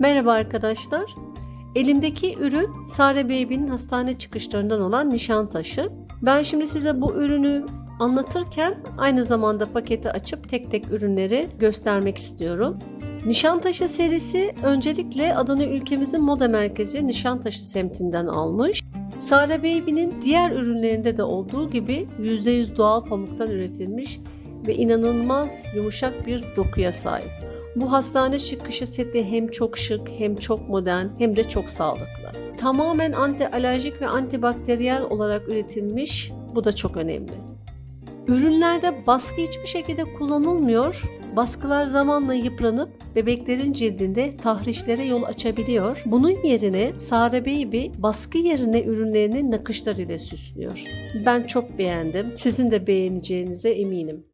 Merhaba arkadaşlar. Elimdeki ürün Sare Baby'nin hastane çıkışlarından olan Nişantaşı. Ben şimdi size bu ürünü anlatırken aynı zamanda paketi açıp tek tek ürünleri göstermek istiyorum. Nişantaşı serisi öncelikle adını ülkemizin moda merkezi Nişantaşı semtinden almış. Sare Baby'nin diğer ürünlerinde de olduğu gibi %100 doğal pamuktan üretilmiş ve inanılmaz yumuşak bir dokuya sahip. Bu hastane çıkışı seti hem çok şık hem çok modern hem de çok sağlıklı. Tamamen anti alerjik ve antibakteriyel olarak üretilmiş. Bu da çok önemli. Ürünlerde baskı hiçbir şekilde kullanılmıyor. Baskılar zamanla yıpranıp bebeklerin cildinde tahrişlere yol açabiliyor. Bunun yerine Sare Baby baskı yerine ürünlerini nakışlar ile süslüyor. Ben çok beğendim. Sizin de beğeneceğinize eminim.